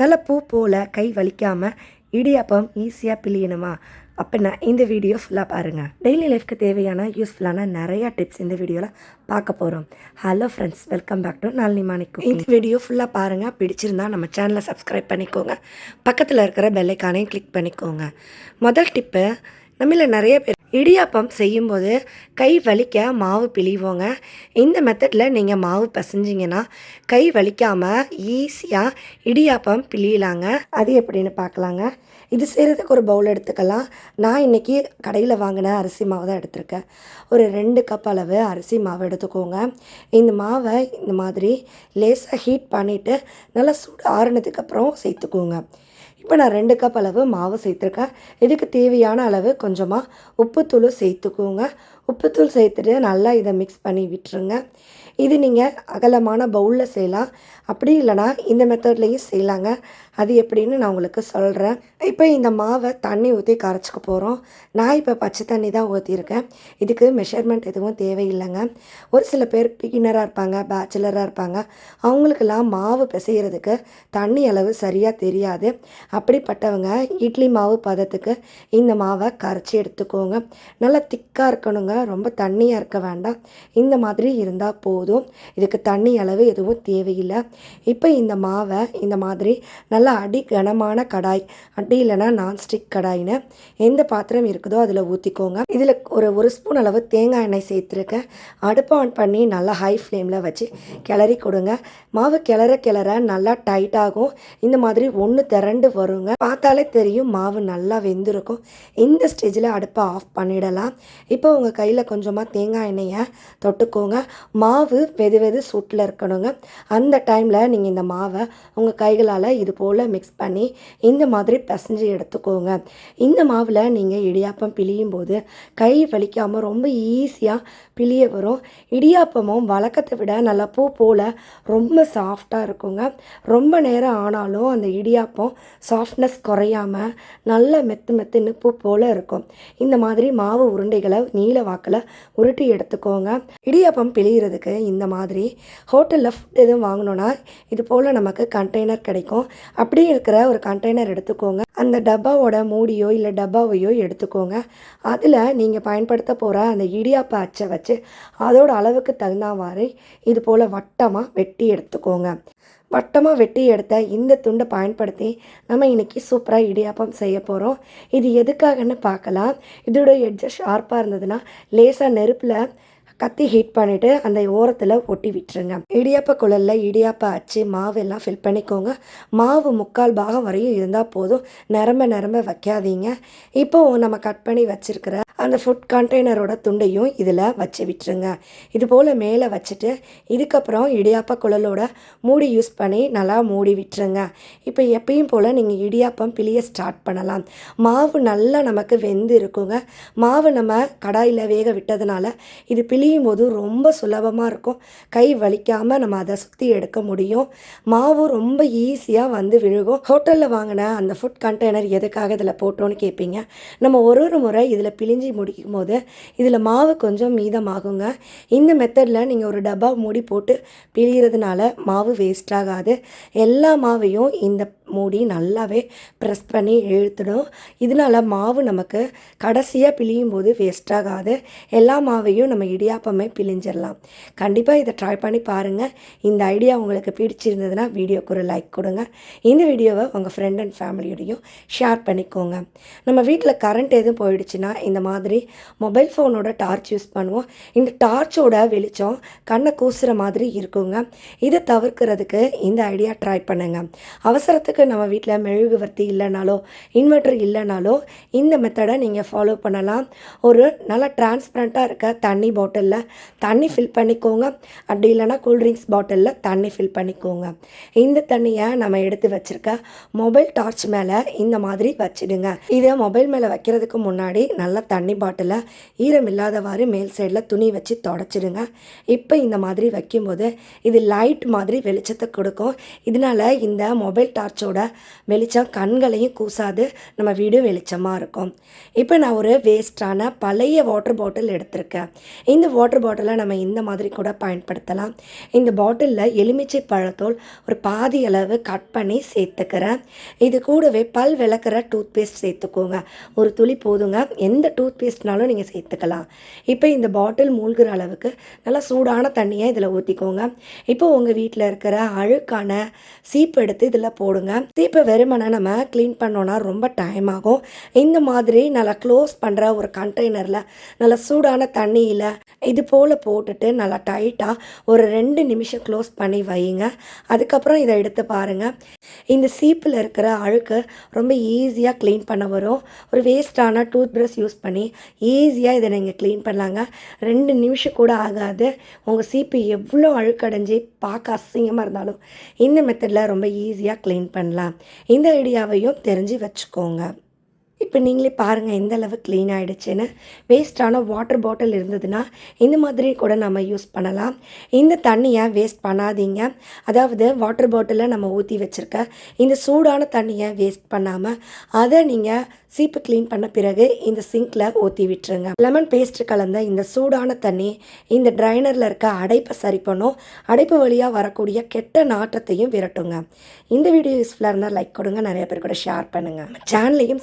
நல்லா பூ போல் கை வலிக்காமல் இடியாப்பம் ஈஸியாக பிழியணுமா? அப்படின்னா இந்த வீடியோ ஃபுல்லாக பாருங்கள் டெய்லி லைஃப்க்கு தேவையான யூஸ்ஃபுல்லான நிறையா டிப்ஸ் இந்த வீடியோவில் பார்க்க போகிறோம் hello friends welcome back to Nalini மாணிக்கும் இந்த வீடியோ ஃபுல்லாக பாருங்கள் பிடிச்சிருந்தா நம்ம சேனலை சப்ஸ்கிரைப் பண்ணிக்கோங்க. பக்கத்தில் இருக்கிற பெல்லைக்கானையும் கிளிக் பண்ணிக்கோங்க. முதல் டிப்பு நம்மள நிறைய பேர் இடியாப்பம் செய்யும்போது கை வலிக்க மாவு பிழிவோங்க. இந்த மெத்தடில் நீங்கள் மாவு பசைஞ்சிங்கன்னா கை வலிக்காமல் ஈஸியாக இடியாப்பம் பிழியலாங்க. அது எப்படின்னு பார்க்கலாங்க. இது செய்கிறதுக்கு ஒரு பவுல் எடுத்துக்கலாம். நான் இன்றைக்கி கடையில் வாங்கின அரிசி மாவு தான் எடுத்திருக்கேன். ஒரு ரெண்டு கப் அளவு அரிசி மாவு எடுத்துக்கோங்க. இந்த மாவை இந்த மாதிரி லேசாக ஹீட் பண்ணிவிட்டு நல்லா சூடு ஆறுனதுக்கப்புறம் சேர்த்துக்கோங்க. இப்போ நான் ரெண்டு கப் அளவு மாவு சேர்த்துருக்கேன். இதுக்கு தேவையான அளவு கொஞ்சமாக உப்புத்தூள் சேர்த்துக்கோங்க. உப்புத்தூள் சேர்த்துட்டு நல்லா இதை மிக்ஸ் பண்ணி விட்டுருங்க. இது நீங்கள் அகலமான பவுலில் செய்யலாம். அப்படி இல்லைனா இந்த மெத்தட்லேயும் செய்யலாங்க. அது எப்படின்னு நான் உங்களுக்கு சொல்கிறேன் இப்போ இந்த மாவை தண்ணி ஊற்றி கரைச்சிக்க போகிறோம் நான் இப்போ பச்சை தண்ணி தான் ஊற்றிருக்கேன் இதுக்கு மெஷர்மெண்ட் எதுவும் தேவையில்லைங்க. ஒரு சில பேர் பிகினராக இருப்பாங்க பேச்சுலராக இருப்பாங்க. அவங்களுக்கெல்லாம் மாவு பிசைகிறதுக்கு தண்ணி அளவு சரியாக தெரியாது. அப்படிப்பட்டவங்க இட்லி மாவு பதத்துக்கு இந்த மாவை கரைச்சி எடுத்துக்கோங்க. நல்லா திக்காக இருக்கணுங்க. ரொம்ப தண்ணியாக இருக்க வேண்டாம். இந்த மாதிரி இருந்தால் போதும். இதுக்கு தண்ணி அளவு எதுவும் தேவையில்லை. இப்போ இந்த மாவை இந்த மாதிரி நல்லா அடி கனமான கடாய் அப்படி இல்லைன்னா நான்ஸ்டிக் கடாயின்னு எந்த பாத்திரம் இருக்குதோ அதில் ஊற்றிக்கோங்க இதில் ஒரு ஒரு ஸ்பூன் அளவு தேங்காய் எண்ணெய் சேர்த்துருக்கேன். அடுப்பை ஆன் பண்ணி நல்லா ஹை ஃப்ளேமில் வச்சு கிளறி கொடுங்க. மாவு கிளற கிளற நல்லா டைட் ஆகும். இந்த மாதிரி ஒன்று திரண்டு வருங்க. பார்த்தாலே தெரியும் மாவு நல்லா வெந்திருக்கும். இந்த ஸ்டேஜில் அடுப்பை ஆஃப் பண்ணிடலாம். இப்போ உங்கள் கையில் கொஞ்சமாக தேங்காய் எண்ணெயை தொட்டுக்கோங்க. மாவு வெது வெது சூட்டில் இருக்கணுங்க. அந்த டைமில் நீங்கள் இந்த மாவை உங்கள் கைகளால் இது போல் மிக்ஸ் பண்ணி இந்த மாதிரி பிசைஞ்சு எடுத்துக்கோங்க. இந்த மாவில் நீங்கள் இடியாப்பம் பிழியும் போது கை வலிக்காமல் ரொம்ப ஈஸியாக பிழிய வரும். இடியாப்பமும் வழக்கத்தை விட நல்லா பூ போல் ரொம்ப சாஃப்டாக இருக்குங்க. ரொம்ப நேரம் ஆனாலும் அந்த இடியாப்பம் சாஃப்ட்னஸ் குறையாமல் நல்ல மெத்து மெத்துன்னு பூ போல் இருக்கும். இந்த மாதிரி மாவு உருண்டைகளை நீல வாக்கில் உருட்டி எடுத்துக்கோங்க. இடியாப்பம் பிழிகிறதுக்கு இந்த மாதிரி ஹோட்டலில் ஃபுட் எதுவும் வாங்கினோன்னா இது போல் நமக்கு கண்டெய்னர் கிடைக்கும். அப்படி இருக்கிற ஒரு கண்டெய்னர் எடுத்துக்கோங்க. அந்த டப்பாவோட மூடியோ இல்லை டப்பாவையோ எடுத்துக்கோங்க. அதில் நீங்கள் பயன்படுத்த போகிற அந்த இடியாப்ப அச்சை வச்சு அதோட அளவுக்கு தகுந்த மாதிரி இது போல் வட்டமாக வெட்டி எடுத்துக்கோங்க. வட்டமாக வெட்டி எடுத்த இந்த துண்டை பயன்படுத்தி நம்ம இன்றைக்கி சூப்பராக இடியாப்பம் செய்ய போகிறோம் இது எதுக்காகன்னு பார்க்கலாம். இதோட எட்ஜை ஷார்ப்பாக இருந்ததுன்னா லேசாக நெருப்பில் கத்தி ஹீட் பண்ணிவிட்டு அந்த ஓரத்தில் ஒட்டி விட்டுருங்க. இடியாப்ப குழலில் இடியாப்ப அச்சு மாவு எல்லாம் ஃபில் பண்ணிக்கோங்க. மாவு முக்கால் பாகம் வரையும் இருந்தால் போதும். நிரம்ப நிரம்ப வைக்காதீங்க. இப்போது நம்ம கட் பண்ணி வச்சுருக்கிற அந்த ஃபுட் கண்டெய்னரோட துண்டையும் இதில் வச்சு விட்டுருங்க. இது போல் மேலே வச்சுட்டு இதுக்கப்புறம் இடியாப்ப குழலோட மூடி யூஸ் பண்ணி நல்லா மூடி விட்டுருங்க. இப்போ எப்பயும் போல் நீங்கள் இடியாப்பம் பிழிய ஸ்டார்ட் பண்ணலாம். மாவு நல்லா நமக்கு வெந்து இருக்குங்க. மாவு நம்ம கடாயில் வேக விட்டதுனால இது பிழியும் போது ரொம்ப சுலபமாக இருக்கும். கை வலிக்காமல் நம்ம அதை சுற்றி எடுக்க முடியும். மாவு ரொம்ப ஈஸியாக வந்து விழுகும். ஹோட்டலில் வாங்கின அந்த ஃபுட் கண்டெய்னர் எதுக்காக இதில் போட்டோன்னு கேட்பீங்க நம்ம ஒரு ஒரு முறை இதில் பிழிஞ்சு முடிக்கும் போது இதில் மாவு கொஞ்சம் மீதமாகுங்க. இந்த மெத்தடில் நீங்கள் ஒரு டப்பா மூடி போட்டு பிழிகிறதுனால மாவு வேஸ்ட் ஆகாது. எல்லா மாவையும் இந்த மூடி நல்லாவே ப்ரெஸ் பண்ணி இழுத்துடும். இதனால் மாவு நமக்கு கடைசியாக பிழியும் போது வேஸ்ட் ஆகாது. எல்லா மாவையும் நம்ம இடியாப்பமே பிழிஞ்சிடலாம். கண்டிப்பாக இதை ட்ரை பண்ணி பாருங்கள் இந்த ஐடியா உங்களுக்கு பிடிச்சிருந்ததுன்னா வீடியோக்கு ஒரு லைக் கொடுங்க. இந்த வீடியோவை உங்கள் ஃப்ரெண்ட் அண்ட் ஃபேமிலியோடையும் ஷேர் பண்ணிக்கோங்க. நம்ம வீட்டில் கரண்ட் எதுவும் போயிடுச்சுன்னா இந்த மாதிரி மொபைல் ஃபோனோட டார்ச் யூஸ் பண்ணுவோம். இந்த டார்ச்சோட வெளிச்சம் கண்ணை கூசுகிற மாதிரி இருக்குங்க. இதை தவிர்க்கிறதுக்கு இந்த ஐடியா ட்ரை பண்ணுங்கள் அவசரத்துக்கு நம்ம வீட்டில் மெழுகுவர்த்தி இல்லைனாலோ இன்வெர்டர் இல்லைனாலோ இந்த மெத்தடை நீங்கள் ஃபாலோ பண்ணலாம். ஒரு நல்லா டிரான்ஸ்பரண்ட்டாக இருக்க தண்ணி பாட்டிலில் தண்ணி ஃபில் பண்ணிக்கோங்க. அப்படி இல்லைனா கூல்ட்ரிங்க்ஸ் பாட்டிலில் தண்ணி ஃபில் பண்ணிக்கோங்க. இந்த தண்ணியை நம்ம எடுத்து வச்சுருக்க மொபைல் டார்ச் மேலே இந்த மாதிரி வச்சிடுங்க. இதை மொபைல் மேலே வைக்கிறதுக்கு முன்னாடி நல்லா தண்ணி பாட்டிலை ஈரம் இல்லாதவாறு மேல் சைடில் துணி வச்சு தொடச்சிடுங்க. இப்போ இந்த மாதிரி வைக்கும்போது இது லைட் மாதிரி வெளிச்சத்தை கொடுக்கும். இதனால இந்த மொபைல் டார்ச் டார்ச்சோட வெளிச்சம் கண்களையும் கூசாது. நம்ம வீடும் வெளிச்சமாக இருக்கும். இப்போ நான் ஒரு வேஸ்டான பழைய வாட்டர் பாட்டில் எடுத்திருக்கேன். இந்த வாட்டர் பாட்டிலை நம்ம இந்த மாதிரி கூட பயன்படுத்தலாம். இந்த பாட்டிலில் எலுமிச்சை பழத்தோல் ஒரு பாதி அளவு கட் பண்ணி சேர்த்துக்கிறேன். இது கூடவே பல் விளக்குற டூத் பேஸ்ட் சேர்த்துக்கோங்க. ஒரு துளி போதுங்க. எந்த டூத் பேஸ்ட்னாலும் நீங்கள் சேர்த்துக்கலாம். இப்போ இந்த பாட்டில் மூழ்கிற அளவுக்கு நல்லா சூடான தண்ணியை இதில் ஊற்றிக்கோங்க இப்போ உங்கள் வீட்டில் இருக்கிற அழுக்கான சீப்பு எடுத்து இதில் போடுங்க. சீப்பை வெறுமனை நம்ம க்ளீன் பண்ணோன்னா ரொம்ப டைம் ஆகும். இந்த மாதிரி நல்லா க்ளோஸ் பண்ணுற ஒரு கண்டெய்னரில் நல்லா சூடான தண்ணியில் இது போல் போட்டுட்டு நல்லா டைட்டாக ஒரு ரெண்டு நிமிஷம் க்ளோஸ் பண்ணி வையுங்க அதுக்கப்புறம் இதை எடுத்து பாருங்கள் இந்த சீப்பில் இருக்கிற அழுக்கு ரொம்ப ஈஸியாக க்ளீன் பண்ண வரும். ஒரு வேஸ்டான டூத் ப்ரஷ் யூஸ் பண்ணி ஈஸியாக இதை நீங்கள் க்ளீன் பண்ணலாங்க. ரெண்டு நிமிஷம் கூட ஆகாது. உங்கள் சீப்பு எவ்வளோ அழுக்கடைஞ்சி பார்க்க அசிங்கமாக இருந்தாலும் இந்த மெத்தடில் ரொம்ப ஈஸியாக க்ளீன் பண்ணலாம். இந்த ஐடியாவையும் தெரிஞ்சு வச்சுக்கோங்க. இப்போ நீங்களே பாருங்கள் எந்த அளவு க்ளீன் ஆகிடுச்சுன்னு வேஸ்ட்டான வாட்டர் பாட்டில் இருந்ததுன்னா இந்த மாதிரி கூட நம்ம யூஸ் பண்ணலாம். இந்த தண்ணியை வேஸ்ட் பண்ணாதீங்க. அதாவது வாட்டர் பாட்டிலில் நம்ம ஊற்றி வச்சுருக்க இந்த சூடான தண்ணியை வேஸ்ட் பண்ணாமல் அதை நீங்கள் சீப்பு க்ளீன் பண்ண பிறகு இந்த சிங்க்கில் ஊற்றி விட்டுருங்க. லெமன் பேஸ்ட் கலந்த இந்த சூடான தண்ணி இந்த ட்ரைனரில் இருக்க அடைப்பை சரி பண்ணும். அடைப்பு வழியாக வரக்கூடிய கெட்ட நாற்றத்தையும் விரட்டுங்க. இந்த வீடியோ யூஸ்ஃபுல்லாக இருந்தால் லைக் கொடுங்க நிறைய பேர் கூட ஷேர் பண்ணுங்கள் சேனலையும்